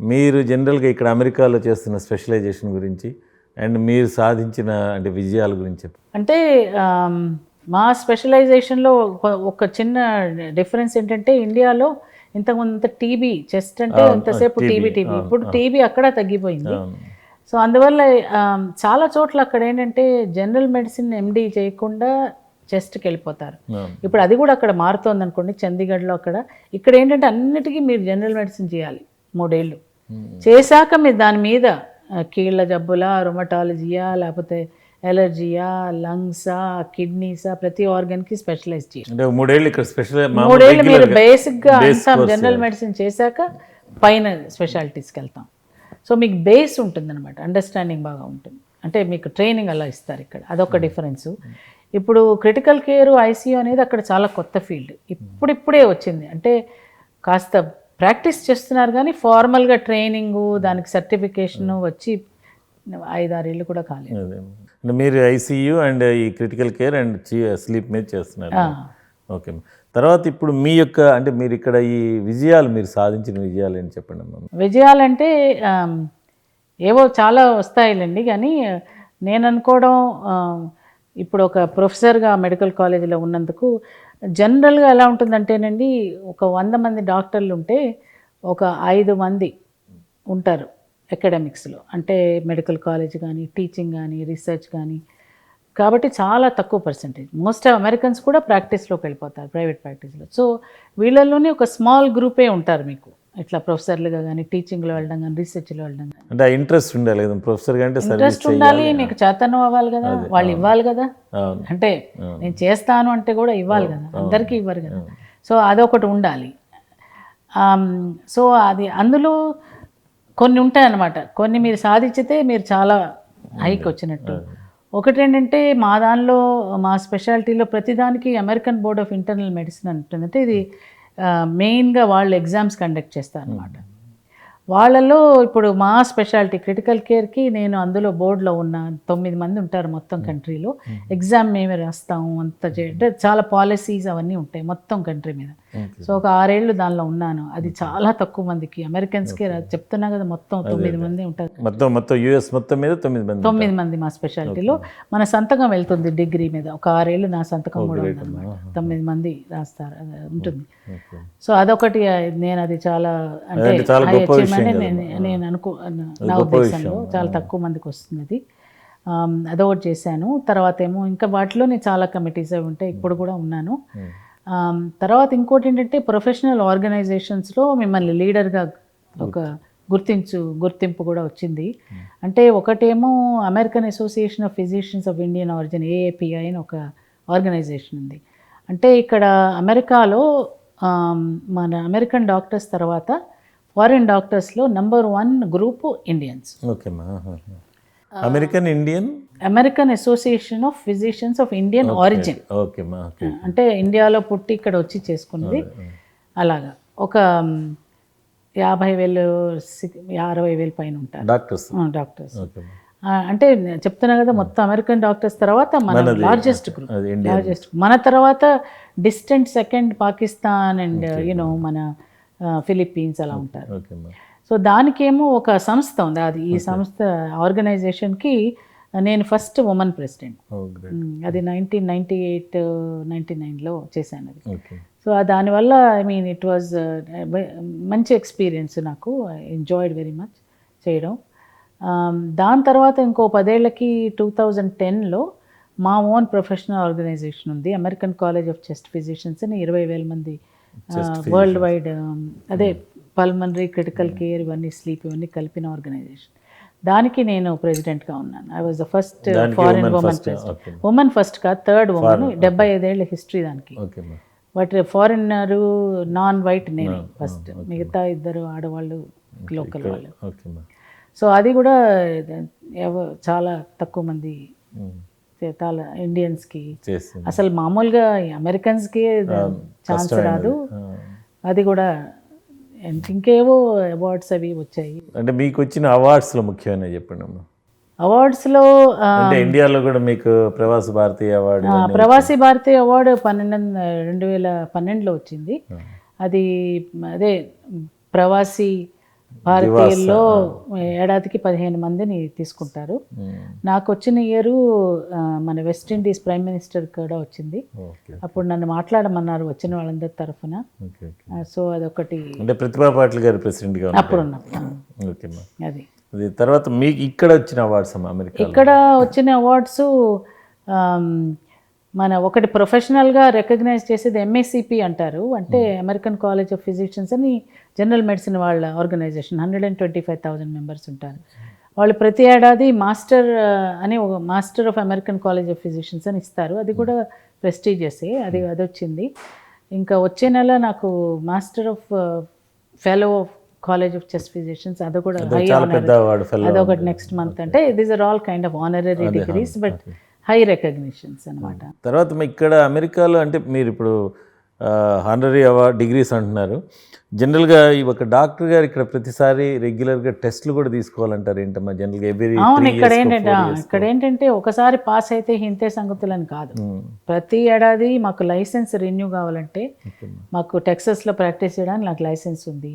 మీరు జనరల్గా ఇక్కడ అమెరికాలో చేస్తున్న స్పెషలైజేషన్ గురించి అండ్ మీరు సాధించిన అంటే విజయాల గురించి. అంటే మా స్పెషలైజేషన్లో ఒక- ఒక చిన్న డిఫరెన్స్ ఏంటంటే ఇండియాలో ఇంతకుముందు టీబీ చెస్ట్ అంటే ఇంతసేపు టీబీ టీబీ ఇప్పుడు టీబీ అక్కడ తగ్గిపోయింది. సో అందువల్ల చాలా చోట్ల అక్కడ ఏంటంటే జనరల్ మెడిసిన్ ఎండి చేయకుండా చెస్ట్కి వెళ్ళిపోతారు. ఇప్పుడు అది కూడా అక్కడ మారుతోంది అనుకోండి చండీగఢ్లో అక్కడ. ఇక్కడ ఏంటంటే అన్నిటికీ మీరు జనరల్ మెడిసిన్ చేయాలి మూడేళ్ళు. చేశాక మీరు దాని మీద కీళ్ళ జబ్బులా రుమటాలజీయా లేకపోతే ఎలర్జీయా లంగ్సా కిడ్నీసా ప్రతి ఆర్గన్కి స్పెషలైజ్ చేయాలి. అంటే మూడేళ్ళు ఇక్కడ స్పెషల్ మూడేళ్ళు మీరు బేసిక్గా అంతా జనరల్ మెడిసిన్ చేశాక పైన స్పెషాలిటీస్కి వెళ్తాం. సో మీకు బేస్ ఉంటుంది అనమాట అండర్స్టాండింగ్ బాగా ఉంటుంది. అంటే మీకు ట్రైనింగ్ అలా ఇస్తారు ఇక్కడ అదొక డిఫరెన్స్ ఇప్పుడు క్రిటికల్ కేర్ ఐసీయూ అనేది అక్కడ చాలా కొత్త ఫీల్డ్ ఇప్పుడిప్పుడే వచ్చింది. అంటే కాస్త ప్రాక్టీస్ చేస్తున్నారు కానీ ఫార్మల్గా ట్రైనింగు దానికి సర్టిఫికేషన్ వచ్చి ఐదారేళ్ళు కూడా కాలేదు. అంటే మీరు ఐసీయూ అండ్ ఈ క్రిటికల్ కేర్ అండ్ స్లీప్ మీద చేస్తున్నారు. ఓకే. తర్వాత ఇప్పుడు మీ యొక్క అంటే మీరు ఇక్కడ ఈ విజయాలు మీరు సాధించిన విజయాలు ఏంటి చెప్పండి విజయాలంటే ఆమ్, ఏవో చాలా వస్తాయిలేండి. కానీ నేను అనుకోవడం ఇప్పుడు ఒక ప్రొఫెసర్గా మెడికల్ కాలేజీలో ఉన్నందుకు జనరల్గా ఎలా ఉంటుందంటేనండి ఒక వంద మంది డాక్టర్లు ఉంటే ఒక ఐదు మంది ఉంటారు అకాడమిక్స్లో. అంటే మెడికల్ కాలేజ్ కానీ టీచింగ్ కానీ రీసెర్చ్ కానీ కాబట్టి చాలా తక్కువ పర్సంటేజ్. మోస్ట్ ఆఫ్ అమెరికన్స్ కూడా ప్రాక్టీస్లోకి వెళ్ళిపోతారు ప్రైవేట్ ప్రాక్టీస్లో. సో వీళ్ళల్లోనే ఒక స్మాల్ గ్రూపే ఉంటారు మీకు. ఇట్లా ప్రొఫెసర్లుగా కానీ టీచింగ్లో వెళ్ళడం కానీ రీసెర్చ్లో వెళ్ళడం కానీ అంటే ఇంట్రెస్ట్ ఉండాలి కదా ప్రొఫెసర్ అంటే సర్వీస్ ఇంట్రెస్ట్ ఉండాలి మీకు చేతనం అవ్వాలి కదా వాళ్ళు ఇవ్వాలి కదా. అంటే నేను చేస్తాను అంటే కూడా ఇవ్వాలి కదా అందరికీ ఇవ్వరు కదా. సో అదొకటి ఉండాలి. సో అది అందులో కొన్ని ఉంటాయన్నమాట. కొన్ని మీరు సాధించితే మీరు చాలా హైక్ వచ్చినట్టు. ఒకటి ఏంటంటే మా దానిలో మా స్పెషాలిటీలో ప్రతిదానికి American board of internal medicine అంటుంది అంటే ఇది మెయిన్గా వాళ్ళు ఎగ్జామ్స్ కండక్ట్ చేస్తారు అనమాట వాళ్ళలో ఇప్పుడు మా స్పెషాలిటీ క్రిటికల్ కేర్కి నేను అందులో బోర్డులో ఉన్న తొమ్మిది మంది ఉంటారు మొత్తం కంట్రీలో. ఎగ్జామ్ మేమే రాస్తాము అంత అంటే చాలా పాలసీస్ అవన్నీ ఉంటాయి మొత్తం కంట్రీ మీద. సో ఒక ఆరేళ్ళు దానిలో ఉన్నాను. అది చాలా తక్కువ మందికి. అమెరికన్స్కి చెప్తున్నా కదా మొత్తం తొమ్మిది మంది ఉంటారు. మొత్తం మొత్తం యూఎస్ మొత్తం మీద తొమ్మిది మంది తొమ్మిది మంది మా స్పెషాలిటీలో. మన సంతకం వెళ్తుంది డిగ్రీ మీద. ఒక ఆరేళ్ళు నా సంతకం కూడా ఉందన్నమాట. తొమ్మిది మంది రాస్తారు. ఉంటుంది. సో అదొకటి నేను అది చాలా అంటే నేను అనుకో నా ఉద్దేశంలో చాలా తక్కువ మందికి వస్తుంది అది. అదొకటి చేశాను. తర్వాత ఏమో ఇంకా వాటిలో నేను చాలా కమిటీస్ అవి ఉంటాయి ఇప్పుడు కూడా ఉన్నాను. తర్వాత ఇంకోటి ఏంటంటే ప్రొఫెషనల్ ఆర్గనైజేషన్స్లో మిమ్మల్ని లీడర్గా ఒక గుర్తించు గుర్తింపు కూడా వచ్చింది. అంటే ఒకటేమో American association of physicians of Indian origin AAPI అని ఒక ఆర్గనైజేషన్ ఉంది. అంటే ఇక్కడ అమెరికాలో మన అమెరికన్ డాక్టర్స్ తర్వాత foreign డాక్టర్స్లో number one group Indians. American Indian American association of physicians of Indian origin అంటే ఇండియాలో పుట్టి ఇక్కడ వచ్చి చేసుకున్నది అలాగా. ఒక మ్, యాభై వేలు అరవై వేలు పైన ఉంటారు. డాక్టర్స్ డాక్టర్స్ అంటే నేను చెప్తున్నా కదా మొత్తం అమెరికన్ డాక్టర్స్ తర్వాత మన లార్జెస్ట్ గ్రూప్ లార్జెస్ట్ మన తర్వాత distant second Pakistan and you know మన ఫిలిప్పీన్స్ అలా ఉంటారు. సో దానికేమో ఒక సంస్థ ఉంది. అది ఈ సంస్థ ఆర్గనైజేషన్కి నేను ఫస్ట్ ఉమెన్ ప్రెసిడెంట్. అది నైన్టీన్ నైంటీ ఎయిట్ నైంటీ నైన్లో చేశాను అది. సో దానివల్ల ఐ మీన్ ఇట్ వాజ్ మంచి ఎక్స్పీరియన్స్ నాకు. ఎంజాయిడ్ వెరీ మచ్ చేయడం. దాని తర్వాత ఇంకో పదేళ్ళకి టూ థౌజండ్ టెన్లో మా ఓన్ ప్రొఫెషనల్ ఆర్గనైజేషన్ ఉంది. American college of chest physicians అని ఇరవై వేల మంది వరల్డ్ వైడ్ అదే పల్మనరీ క్రిటికల్ కేర్ ఇవన్నీ స్లీప్ ఇవన్నీ కలిపిన ఆర్గనైజేషన్ దానికి నేను ప్రెసిడెంట్గా ఉన్నాను. I was the first foreign women president. Women first కాదు థర్డ్ ఉమెన్ డెబ్బై ఐదేళ్ళ హిస్టరీ దానికి. బట్ ఫారినరు నాన్ వైట్ నేను ఫస్ట్ మిగతా ఇద్దరు ఆడవాళ్ళు లోకల్ వాళ్ళు. సో అది కూడా చాలా తక్కువ మంది చాలా ఇండియన్స్కి అసలు మామూలుగా అమెరికన్స్కి ఛాన్స్ రాదు. అది కూడా ఇంక- ఇంకేవో అవార్డ్స్ అవి వచ్చాయి. అంటే మీకు వచ్చిన అవార్డ్స్లో ముఖ్యమైన చెప్పండి అమ్మా. అవార్డ్స్లో అంటే ఇండియాలో కూడా మీకు ప్రవాస భారతీయ అవార్డు ప్రవాసీ భారతీయ అవార్డు పన్నెండు రెండు వేల పన్నెండులో వచ్చింది. అది అదే ప్రవాసీ భారతీయుల్లో ఏడాదికి పదిహేను మందిని తీసుకుంటారు. నాకు వచ్చిన ఇయర్ మన వెస్ట్ ఇండీస్ ప్రైమ్ మినిస్టర్ కూడా వచ్చింది. అప్పుడు నన్ను మాట్లాడమన్నారు వచ్చిన వాళ్ళందరి తరఫున. సో అదొకటి అంటే ప్రతిభా పాటిల్ గారు ప్రెసిడెంట్గా అప్పుడు అమ్మా అది. అది తర్వాత మీకు ఇక్కడ వచ్చిన అవార్డ్స్ అమ్మా అమెరికా ఇక్కడ వచ్చిన అవార్డ్స్ మన ఒకటి ప్రొఫెషనల్గా రికగ్నైజ్ చేసేది ఎంఏసిపి అంటారు. అంటే అమెరికన్ కాలేజ్ ఆఫ్ ఫిజిషియన్స్ అని జనరల్ మెడిసిన్ వాళ్ళ organisation hundred and twenty five thousand members ఉంటారు. వాళ్ళు ప్రతి ఏడాది మాస్టర్ అని ఒక master of American college of physicians అని ఇస్తారు. అది కూడా ప్రెస్టీజియసే అది అది వచ్చింది ఇంకా వచ్చే నెల నాకు master of fellow of college of chest physicians అది కూడా అదొకటి నెక్స్ట్ మంత్ అంటే these are all kind of honorary degrees but high recognitions అనమాట తర్వాత మీ ఇక్కడ అమెరికాలో అంటే మీరు ఇప్పుడు హానరీ అవార్డ్ డిగ్రీస్ అంటున్నారు. జనరల్గా ఈ ఒక డాక్టర్ గారు ఇక్కడ ప్రతిసారి రెగ్యులర్గా టెస్ట్లు కూడా తీసుకోవాలంటారు ఏంటమ్మా? జనరల్గా ఎవ్రీ అవును ఇక్కడ ఏంటంటే ఇక్కడ ఏంటంటే ఒకసారి పాస్ అయితే ఇంతే సంగతులని కాదు. ప్రతి ఏడాది మాకు లైసెన్స్ రెన్యూ కావాలంటే మాకు టెక్సస్లో ప్రాక్టీస్ చేయడానికి నాకు లైసెన్స్ ఉంది.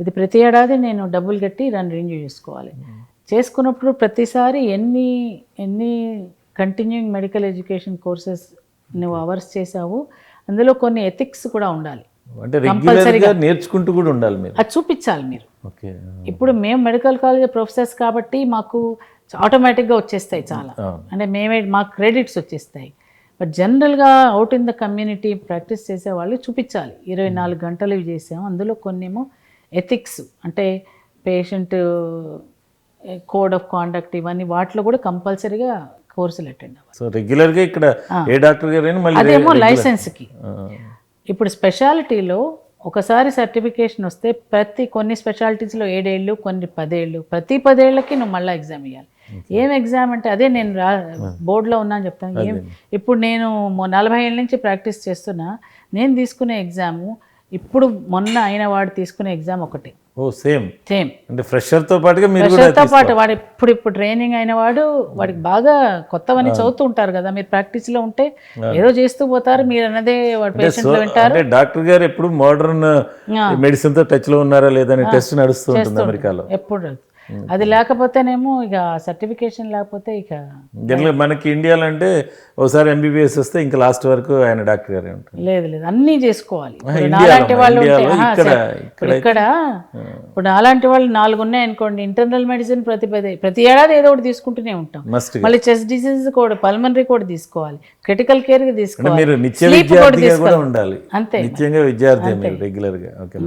ఇది ప్రతి ఏడాది నేను డబ్బులు కట్టి దాన్ని రెన్యూ చేసుకోవాలి. చేసుకున్నప్పుడు ప్రతిసారి ఎన్ని ఎన్ని కంటిన్యూయింగ్ మెడికల్ ఎడ్యుకేషన్ కోర్సెస్ నువ్వు అవర్స్ చేసావు అందులో కొన్ని ఎథిక్స్ కూడా ఉండాలి. అంటే రెగ్యులర్గా నేర్చుకుంటూ కూడా ఉండాలి మీరు. అది చూపించాలి మీరు. ఓకే ఇప్పుడు మేము మెడికల్ కాలేజ్ ప్రొఫెసర్స్ కాబట్టి మాకు ఆటోమేటిక్గా వచ్చేస్తాయి చాలా. అంటే మేమే మాకు క్రెడిట్స్ వచ్చేస్తాయి. బట్ జనరల్గా out in the community practice చేసే వాళ్ళు చూపించాలి. ఇరవై నాలుగు గంటలు ఇవి చేసాం. అందులో కొన్నేమో ఎథిక్స్ అంటే పేషెంట్ కోడ్ ఆఫ్ కాండక్ట్ ఇవన్నీ వాటిలో కూడా కంపల్సరీగా కోర్సులు అటెండ్ అవ్వాలి సో రెగ్యులర్గా ఇక్కడ ఏ డాక్టర్ మళ్ళీ అదేమో లైసెన్స్కి. ఇప్పుడు స్పెషాలిటీలో ఒకసారి సర్టిఫికేషన్ వస్తే ప్రతి కొన్ని స్పెషాలిటీస్లో ఏడేళ్ళు కొన్ని పదేళ్ళు. ప్రతి పదేళ్ళకి నువ్వు మళ్ళీ ఎగ్జామ్ ఇవ్వాలి ఏం ఎగ్జామ్ అంటే అదే నేను రా బోర్డులో ఉన్నాను చెప్తాను. ఏం ఇప్పుడు నేను నలభై ఏళ్ళ నుంచి ప్రాక్టీస్ చేస్తున్నా. నేను తీసుకునే ఎగ్జాము ఇప్పుడు మొన్న అయిన వాడు తీసుకునే ఎగ్జామ్ ఒకటి. ఓ సేమ్ సేమ్ అంటే ఫ్రెషర్తో పాటుగా మీరు కూడా ప్రెషర్తో పాటు వాడు ఇప్పుడు ఇప్పుడు ట్రైనింగ్ అయిన వాడు వాడికి బాగా కొత్తవన్నీ చదువుతూ ఉంటారు కదా మీరు ప్రాక్టీస్లో ఉంటే ఏదో చేస్తూ పోతారు మీరు అన్నదే వాడు పేషెంట్ వింటారు. అంటే డాక్టర్ గారు ఎప్పుడు మోడర్న్. మెడిసిన్తో టచ్లో ఉన్నారా లేదని టెస్ట్ నడుస్తూ ఉంటుంది అమెరికాలో. ఎప్పుడు అది లేకపోతేనేమో ఇక సర్టిఫికేషన్ లేకపోతే ఇక జనరల్ మనకి ఇండియాలో అంటే ఒకసారి ఎంబీబీఎస్ వస్తే ఇంకా లాస్ట్ వరకు ఆయన డాక్టర్ గారే ఉంటారు. లేదు లేదు. అన్నీ చేసుకోవాలి. నాలాంటి వాళ్ళు ఇక్కడ-. ఇప్పుడు నాలాంటి వాళ్ళు నాలుగు ఉన్నాయి అనుకోండి ఇంటర్నల్ మెడిసిన్ ప్రతి ప్రతి ఏడాది ఏదో ఒకటి తీసుకుంటూనే ఉంటాం. మళ్ళీ చెస్ట్ డిసీజ్ కూడా పల్మనరీ కూడా తీసుకోవాలి. క్రిటికల్ కేర్ తీసుకోవాలి. మీరు నిత్య విద్యార్థిగా కూడా. ఉండాలి. అంతే. నిత్యంగా విద్యార్థి మీరు రెగ్యులర్గా. ఓకే